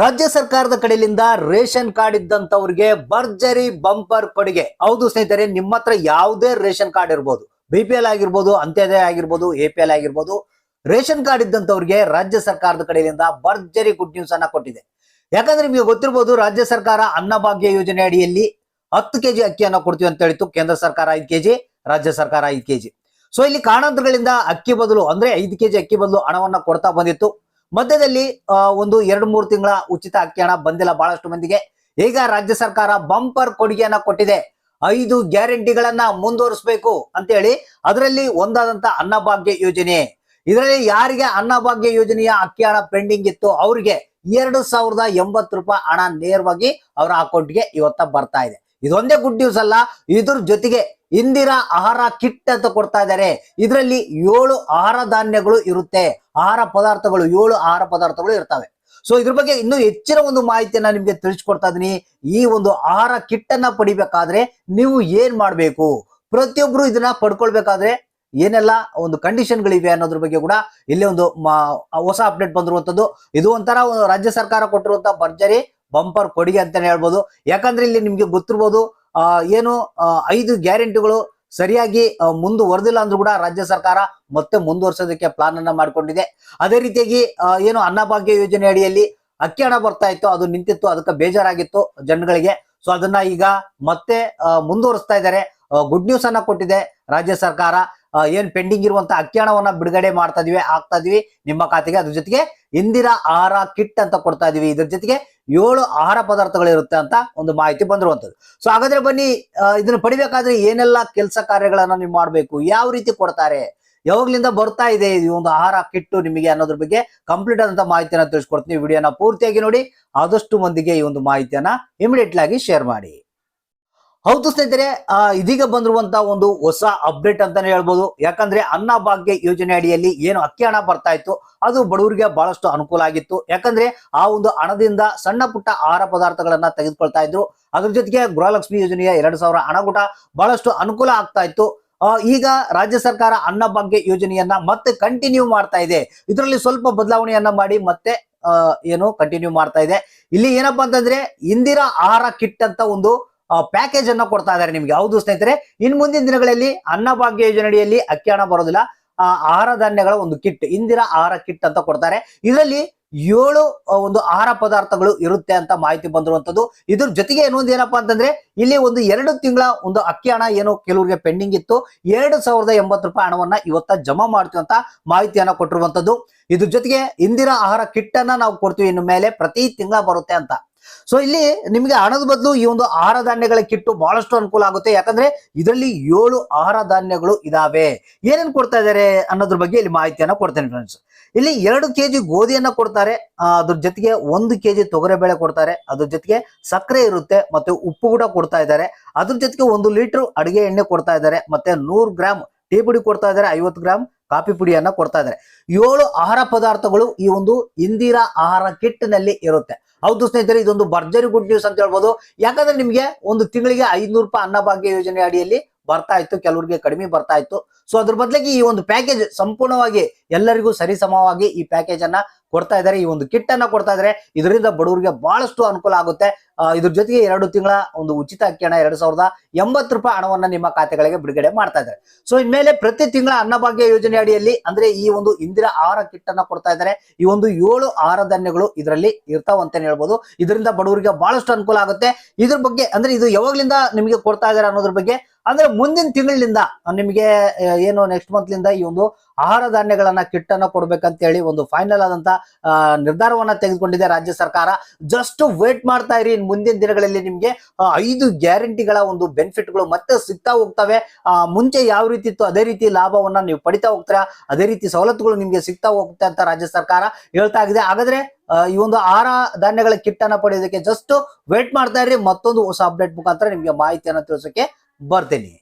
ರಾಜ್ಯ ಸರ್ಕಾರದ ಕಡೆಯಿಂದ ರೇಷನ್ ಕಾರ್ಡ್ ಇದ್ದಂತವ್ರಿಗೆ ಭರ್ಜರಿ ಬಂಪರ್ ಕೊಡುಗೆ. ಹೌದು ಸ್ನೇಹಿತರೆ, ನಿಮ್ಮ ಹತ್ರ ಯಾವುದೇ ರೇಷನ್ ಕಾರ್ಡ್ ಇರ್ಬೋದು. ಬಿ ಪಿ ಎಲ್ ಆಗಿರ್ಬೋದು, ಅಂತ್ಯೋದಯ ಆಗಿರ್ಬೋದು, ಎ ಪಿ ಎಲ್ ಆಗಿರ್ಬೋದು, ರೇಷನ್ ಕಾರ್ಡ್ ಇದ್ದಂತವ್ರಿಗೆ ರಾಜ್ಯ ಸರ್ಕಾರದ ಕಡೆಯಿಂದ ಭರ್ಜರಿ ಗುಡ್ ನ್ಯೂಸ್ ಅನ್ನ ಕೊಟ್ಟಿದೆ. ಯಾಕಂದ್ರೆ ನಿಮಗೆ ಗೊತ್ತಿರ್ಬೋದು, ರಾಜ್ಯ ಸರ್ಕಾರ ಅನ್ನಭಾಗ್ಯ ಯೋಜನೆ ಅಡಿಯಲ್ಲಿ ಹತ್ತು ಕೆಜಿ ಅಕ್ಕಿಯನ್ನು ಕೊಡ್ತೀವಿ ಅಂತ ಹೇಳಿತ್ತು. ಕೇಂದ್ರ ಸರ್ಕಾರ ಐದು ಕೆಜಿ, ರಾಜ್ಯ ಸರ್ಕಾರ ಐದು ಕೆಜಿ. ಸೊ ಇಲ್ಲಿ ಕಾರಣಾಂತರಗಳಿಂದ ಅಕ್ಕಿ ಬದಲು, ಅಂದ್ರೆ ಐದು ಕೆಜಿ ಅಕ್ಕಿ ಬದಲು ಹಣವನ್ನ ಕೊಡ್ತಾ ಬಂದಿತ್ತು. ಮಧ್ಯದಲ್ಲಿ ಒಂದು ಎರಡು ಮೂರು ತಿಂಗಳ ಉಚಿತ ಅಕ್ಕಿ ಹಣ ಬಂದಿಲ್ಲ ಬಹಳಷ್ಟು ಮಂದಿಗೆ. ಈಗ ರಾಜ್ಯ ಸರ್ಕಾರ ಬಂಪರ್ ಕೊಡುಗೆಯನ್ನ ಕೊಟ್ಟಿದೆ. ಐದು ಗ್ಯಾರಂಟಿಗಳನ್ನ ಮುಂದುವರಿಸಬೇಕು ಅಂತ ಹೇಳಿ ಅದರಲ್ಲಿ ಒಂದಾದಂತ ಅನ್ನಭಾಗ್ಯ ಯೋಜನೆ. ಇದರಲ್ಲಿ ಯಾರಿಗೆ ಅನ್ನಭಾಗ್ಯ ಯೋಜನೆಯ ಅಕ್ಕಿ ಹಣ ಪೆಂಡಿಂಗ್ ಇತ್ತು ಅವರಿಗೆ ಎರಡು ಸಾವಿರದ ಎಂಬತ್ತು ರೂಪಾಯಿ ಹಣ ನೇರವಾಗಿ ಅವರ ಅಕೌಂಟ್ಗೆ ಇವತ್ತ ಬರ್ತಾ ಇದೆ. ಇದೊಂದೇ ಗುಡ್ ನ್ಯೂಸ್ ಅಲ್ಲ, ಇದ್ರ ಜೊತೆಗೆ ಇಂದಿರಾ ಆಹಾರ ಕಿಟ್ ಅಂತ ಕೊಡ್ತಾ ಇದ್ದಾರೆ ಇದರಲ್ಲಿ ಏಳು ಆಹಾರ ಧಾನ್ಯಗಳು ಇರುತ್ತೆ. ಆಹಾರ ಪದಾರ್ಥಗಳು, ಏಳು ಆಹಾರ ಪದಾರ್ಥಗಳು ಇರ್ತವೆ. ಸೊ ಇದ್ರ ಬಗ್ಗೆ ಇನ್ನೂ ಹೆಚ್ಚಿನ ಒಂದು ಮಾಹಿತಿಯನ್ನ ನಿಮ್ಗೆ ತಿಳಿಸ್ಕೊಡ್ತಾ ಇದೀನಿ ಈ ಒಂದು ಆಹಾರ ಕಿಟ್ ಅನ್ನ ಪಡಿಬೇಕಾದ್ರೆ ನೀವು ಏನ್ ಮಾಡ್ಬೇಕು? ಪ್ರತಿಯೊಬ್ರು ಇದನ್ನ ಪಡ್ಕೊಳ್ಬೇಕಾದ್ರೆ ಏನೆಲ್ಲ ಒಂದು ಕಂಡೀಷನ್ಗಳಿವೆ ಅನ್ನೋದ್ರ ಬಗ್ಗೆ ಕೂಡ ಇಲ್ಲಿ ಒಂದು ಹೊಸ ಅಪ್ಡೇಟ್ ಬಂದಿರುವಂತದ್ದು ಇದು ಒಂಥರ ರಾಜ್ಯ ಸರ್ಕಾರ ಕೊಟ್ಟಿರುವಂತಹ ಭರ್ಜರಿ. ಬಂಪರ್ ಕೊಡುಗೆ ಅಂತಾನೆ ಹೇಳ್ಬೋದು. ಯಾಕಂದ್ರೆ ಇಲ್ಲಿ ನಿಮ್ಗೆ ಗೊತ್ತಿರ್ಬೋದು ಏನು ಐದು ಗ್ಯಾರಂಟಿಗಳು ಸರಿಯಾಗಿ ಮುಂದುವರೆದಿಲ್ಲ ಅಂದ್ರೂ ಕೂಡ ರಾಜ್ಯ ಸರ್ಕಾರ ಮತ್ತೆ ಮುಂದುವರ್ಸೋದಕ್ಕೆ ಪ್ಲಾನ್ ಅನ್ನ ಮಾಡಿಕೊಂಡಿದೆ. ಅದೇ ರೀತಿಯಾಗಿ ಏನು ಅನ್ನಭಾಗ್ಯ ಯೋಜನೆ ಅಡಿಯಲ್ಲಿ ಅಕ್ಕಿ ಹಣ ಬರ್ತಾ ಇತ್ತು, ಅದು ನಿಂತಿತ್ತು, ಅದಕ್ಕೆ ಬೇಜಾರಾಗಿತ್ತು ಜನಗಳಿಗೆ. ಸೊ ಅದನ್ನ ಈಗ ಮತ್ತೆ ಮುಂದುವರಿಸ್ತಾ ಇದ್ದಾರೆ. ಗುಡ್ ನ್ಯೂಸ್ ಅನ್ನ ಕೊಟ್ಟಿದೆ ರಾಜ್ಯ ಸರ್ಕಾರ. ಏನ್ ಪೆಂಡಿಂಗ್ ಇರುವಂತ ಅಕ್ಕಿ ಹಣವನ್ನ ಬಿಡುಗಡೆ ಮಾಡ್ತಾ ಇದೀವಿ ಆಗ್ತಾ ಇದೀವಿ. ನಿಮ್ಮ ಖಾತೆಗೆ ಅದ್ರ ಜೊತೆಗೆ ಇಂದಿರಾ ಆಹಾರ ಕಿಟ್ ಅಂತ ಕೊಡ್ತಾ ಇದೀವಿ. ಇದ್ರ ಜೊತೆಗೆ ಏಳು ಆಹಾರ ಪದಾರ್ಥಗಳು ಇರುತ್ತೆ ಅಂತ ಒಂದು ಮಾಹಿತಿ ಬಂದಿರುವಂತದ್ದು ಸೊ ಹಾಗಾದ್ರೆ ಬನ್ನಿ ಇದನ್ನ ಪಡಿಬೇಕಾದ್ರೆ ಏನೆಲ್ಲ ಕೆಲಸ ಕಾರ್ಯಗಳನ್ನ ನೀವು ಮಾಡ್ಬೇಕು? ಯಾವ ರೀತಿ ಕೊಡ್ತಾರೆ? ಯಾವಾಗ್ಲಿಂದ ಬರ್ತಾ ಇದೆ ಈ ಒಂದು ಆಹಾರ ಕಿಟ್ಟು ನಿಮಗೆ ಅನ್ನೋದ್ರ ಬಗ್ಗೆ ಕಂಪ್ಲೀಟ್ ಆದಂತ ಮಾಹಿತಿಯನ್ನ ತಿಳಿಸ್ಕೊಡ್ತೀನಿ. ವಿಡಿಯೋನ ಪೂರ್ತಿಯಾಗಿ ನೋಡಿ, ಆದಷ್ಟು ಮಂದಿಗೆ ಈ ಒಂದು ಮಾಹಿತಿಯನ್ನ ಇಮಿಡಿಯೇಟ್ಲಾಗಿ ಶೇರ್ ಮಾಡಿ. ಹೌದು ಸ್ನೇಹಿತರೆ ಇದೀಗ ಬಂದಿರುವಂತಹ ಒಂದು ಹೊಸ ಅಪ್ಡೇಟ್ ಅಂತಾನೆ ಹೇಳ್ಬೋದು. ಯಾಕಂದ್ರೆ ಅನ್ನಭಾಗ್ಯ ಯೋಜನೆ ಅಡಿಯಲ್ಲಿ ಏನು ಅಕ್ಕಿ ಹಣ ಬರ್ತಾ ಇತ್ತು, ಅದು ಬಡವರಿಗೆ ಬಹಳಷ್ಟು ಅನುಕೂಲ ಆಗಿತ್ತು. ಯಾಕಂದ್ರೆ ಆ ಒಂದು ಹಣದಿಂದ ಸಣ್ಣ ಪುಟ್ಟ ಆಹಾರ ಪದಾರ್ಥಗಳನ್ನ ತೆಗೆದುಕೊಳ್ತಾ ಇದ್ರು. ಅದ್ರ ಜೊತೆಗೆ ಗೃಹಲಕ್ಷ್ಮಿ ಯೋಜನೆಯ ಎರಡು ಸಾವಿರ ಹಣ ಬಹಳಷ್ಟು ಅನುಕೂಲ ಆಗ್ತಾ ಇತ್ತು. ಈಗ ರಾಜ್ಯ ಸರ್ಕಾರ ಅನ್ನಭಾಗ್ಯ ಯೋಜನೆಯನ್ನ ಮತ್ತೆ ಕಂಟಿನ್ಯೂ ಮಾಡ್ತಾ ಇದೆ. ಇದರಲ್ಲಿ ಸ್ವಲ್ಪ ಬದಲಾವಣೆಯನ್ನ ಮಾಡಿ ಮತ್ತೆ ಏನು ಕಂಟಿನ್ಯೂ ಮಾಡ್ತಾ ಇದೆ. ಇಲ್ಲಿ ಏನಪ್ಪಾ ಅಂತಂದ್ರೆ ಇಂದಿರಾ ಆಹಾರ ಕಿಟ್ ಅಂತ ಒಂದು ಪ್ಯಾಕೇಜ್ ಅನ್ನ ಕೊಡ್ತಾ ಇದ್ದಾರೆ ನಿಮ್ಗೆ. ಹೌದು ಸ್ನೇಹಿತರೆ, ಇನ್ ಮುಂದಿನ ದಿನಗಳಲ್ಲಿ ಅನ್ನಭಾಗ್ಯ ಯೋಜನೆಯಲ್ಲಿ ಅಕ್ಕಿ ಹಣ ಬರೋದಿಲ್ಲ. ಆ ಆಹಾರ ಧಾನ್ಯಗಳ ಒಂದು ಕಿಟ್ ಇಂದಿರಾ ಆಹಾರ ಕಿಟ್ ಅಂತ ಕೊಡ್ತಾರೆ. ಇದರಲ್ಲಿ ಏಳು ಒಂದು ಆಹಾರ ಪದಾರ್ಥಗಳು ಇರುತ್ತೆ ಅಂತ ಮಾಹಿತಿ ಬಂದಿರುವಂತದ್ದು ಇದ್ರ ಜೊತೆಗೆ ಇನ್ನೊಂದು ಏನಪ್ಪಾ ಅಂತಂದ್ರೆ, ಇಲ್ಲಿ ಒಂದು ಎರಡು ತಿಂಗಳ ಒಂದು ಅಕ್ಕಿ ಹಣ ಏನು ಕೆಲವರಿಗೆ ಪೆಂಡಿಂಗ್ ಇತ್ತು. ಎರಡು ಸಾವಿರದ ಎಂಬತ್ತು ರೂಪಾಯಿ ಹಣವನ್ನ ಇವತ್ತ ಜಮಾ ಮಾಡ್ತೀವಿ ಅಂತ ಮಾಹಿತಿಯನ್ನ ಕೊಟ್ಟಿರುವಂತದ್ದು ಇದ್ರ ಜೊತೆಗೆ ಇಂದಿರಾ ಆಹಾರ ಕಿಟ್ ಅನ್ನ ನಾವು ಕೊಡ್ತೀವಿ ಇನ್ನು ಮೇಲೆ. ಪ್ರತಿ ತಿಂಗಳ ಬರುತ್ತೆ ಅಂತ. ಸೊ ಇಲ್ಲಿ ನಿಮಗೆ ಹಣದ ಬದಲು ಈ ಒಂದು ಆಹಾರ ಧಾನ್ಯಗಳ ಕಿಟ್ಟು ಬಹಳಷ್ಟು ಅನುಕೂಲ ಆಗುತ್ತೆ. ಯಾಕಂದ್ರೆ ಇದರಲ್ಲಿ ಏಳು ಆಹಾರ ಧಾನ್ಯಗಳು ಇದಾವೆ. ಏನೇನ್ ಕೊಡ್ತಾ ಇದ್ದಾರೆ ಅನ್ನೋದ್ರ ಬಗ್ಗೆ ಇಲ್ಲಿ ಮಾಹಿತಿಯನ್ನ ಕೊಡ್ತೇನೆ ಫ್ರೆಂಡ್ಸ್ ಇಲ್ಲಿ ಎರಡು ಕೆಜಿ ಗೋಧಿಯನ್ನ ಕೊಡ್ತಾರೆ. ಅದ್ರ ಜೊತೆಗೆ ಒಂದು ಕೆಜಿ ತೊಗರಿಬೇಳೆ ಕೊಡ್ತಾರೆ. ಅದ್ರ ಜೊತೆಗೆ ಸಕ್ಕರೆ ಇರುತ್ತೆ ಮತ್ತೆ ಉಪ್ಪು ಕೂಡ ಕೊಡ್ತಾ ಇದ್ದಾರೆ ಅದ್ರ ಜೊತೆಗೆ ಒಂದು ಲೀಟರ್ ಅಡಿಗೆ ಎಣ್ಣೆ ಕೊಡ್ತಾ ಇದ್ದಾರೆ ಮತ್ತೆ ನೂರು ಗ್ರಾಮ್ ಟೀ ಪುಡಿ ಕೊಡ್ತಾ ಇದ್ದಾರೆ ಐವತ್ತು ಗ್ರಾಮ್ ಕಾಫಿ ಪುಡಿಯನ್ನ ಕೊಡ್ತಾ ಇದ್ದಾರೆ. ಏಳು ಆಹಾರ ಪದಾರ್ಥಗಳು ಈ ಒಂದು ಇಂದಿರಾ ಆಹಾರ ಕಿಟ್ನಲ್ಲಿ ಇರುತ್ತೆ. ಹೌದು ಸ್ನೇಹಿತರೆ, ಇದೊಂದು ಭರ್ಜರಿ ಗುಡ್ ನ್ಯೂಸ್ ಅಂತ ಹೇಳ್ಬೋದು. ಯಾಕಂದ್ರೆ ನಿಮ್ಗೆ ಒಂದು ತಿಂಗಳಿಗೆ ಐದ್ನೂರು ರೂಪಾಯಿ ಅನ್ನಭಾಗ್ಯ ಯೋಜನೆ ಅಡಿಯಲ್ಲಿ ಬರ್ತಾ ಇತ್ತು, ಕೆಲವರಿಗೆ ಕಡಿಮೆ ಬರ್ತಾ ಇತ್ತು. ಸೊ ಅದ್ರ ಬದಲಿಗೆ ಈ ಒಂದು ಪ್ಯಾಕೇಜ್ ಸಂಪೂರ್ಣವಾಗಿ ಎಲ್ಲರಿಗೂ ಸರಿಸಮವಾಗಿ ಈ ಪ್ಯಾಕೇಜ್ ಅನ್ನ ಕೊಡ್ತಾ ಇದ್ದಾರೆ. ಈ ಒಂದು ಕಿಟ್ ಅನ್ನ ಕೊಡ್ತಾ ಇದ್ದಾರೆ. ಇದರಿಂದ ಬಡವರಿಗೆ ಬಹಳಷ್ಟು ಅನುಕೂಲ ಆಗುತ್ತೆ. ಇದ್ರ ಜೊತೆಗೆ ಎರಡು ತಿಂಗಳ ಒಂದು ಉಚಿತ ಅಕ್ಕಿ ಹಣ ಎರಡ್ ಸಾವಿರದ ಎಂಬತ್ತು ರೂಪಾಯಿ ಹಣವನ್ನ ನಿಮ್ಮ ಖಾತೆಗಳಿಗೆ ಬಿಡುಗಡೆ ಮಾಡ್ತಾ ಇದ್ದಾರೆ. ಸೊ ಇನ್ಮೇಲೆ ಪ್ರತಿ ತಿಂಗಳ ಅನ್ನಭಾಗ್ಯ ಯೋಜನೆ ಅಡಿಯಲ್ಲಿ ಅಂದ್ರೆ ಈ ಒಂದು ಇಂದಿರಾ ಆಹಾರ ಕಿಟ್ ಅನ್ನ ಕೊಡ್ತಾ ಇದ್ದಾರೆ. ಈ ಒಂದು ಏಳು ಆಹಾರ ಧಾನ್ಯಗಳು ಇದರಲ್ಲಿ ಇರ್ತಾವ ಅಂತ ಹೇಳ್ಬೋದು. ಇದರಿಂದ ಬಡವರಿಗೆ ಬಹಳಷ್ಟು ಅನುಕೂಲ ಆಗುತ್ತೆ. ಇದ್ರ ಬಗ್ಗೆ ಅಂದ್ರೆ ಇದು ಯಾವಾಗ್ಲಿಂದ ನಿಮಗೆ ಕೊಡ್ತಾ ಇದ್ದಾರೆ ಅನ್ನೋದ್ರ ಬಗ್ಗೆ ಅಂದ್ರೆ ಮುಂದಿನ ತಿಂಗಳಿಂದ ನಿಮಗೆ ಏನು ನೆಕ್ಸ್ಟ್ ಮಂತ್ಲಿಂದ ಈ ಒಂದು ಆಹಾರ ಧಾನ್ಯಗಳನ್ನ ಕಿಟ್ ಅನ್ನ ಕೊಡ್ಬೇಕಂತ ಹೇಳಿ ಒಂದು ಫೈನಲ್ ಆದಂತ ನಿರ್ಧಾರವನ್ನ ತೆಗೆದುಕೊಂಡಿದೆ ರಾಜ್ಯ ಸರ್ಕಾರ. ಜಸ್ಟ್ ವೇಟ್ ಮಾಡ್ತಾ ಇರಿ. ಮುಂದಿನ ದಿನಗಳಲ್ಲಿ ನಿಮ್ಗೆ ಐದು ಗ್ಯಾರಂಟಿಗಳ ಒಂದು ಬೆನಿಫಿಟ್ಗಳು ಮತ್ತೆ ಸಿಗ್ತಾ ಹೋಗ್ತವೆ. ಮುಂಚೆ ಯಾವ ರೀತಿ ಇತ್ತು, ಅದೇ ರೀತಿ ಲಾಭವನ್ನ ನೀವು ಪಡಿತಾ ಹೋಗ್ತೀರಾ, ಅದೇ ರೀತಿ ಸವಲತ್ತುಗಳು ನಿಮ್ಗೆ ಸಿಗ್ತಾ ಹೋಗುತ್ತೆ ಅಂತ ರಾಜ್ಯ ಸರ್ಕಾರ ಹೇಳ್ತಾ ಇದೆ. ಹಾಗಾದ್ರೆ ಈ ಒಂದು ಆಹಾರ ಧಾನ್ಯಗಳ ಕಿಟ್ ಅನ್ನ ಪಡೆಯೋದಕ್ಕೆ ಜಸ್ಟ್ ವೇಟ್ ಮಾಡ್ತಾ ಇರಿ. ಮತ್ತೊಂದು ಹೊಸ ಅಪ್ಡೇಟ್ ಮುಖಾಂತರ ನಿಮ್ಗೆ ಮಾಹಿತಿಯನ್ನು ತಿಳಿಸೋಕೆ बरते नहीं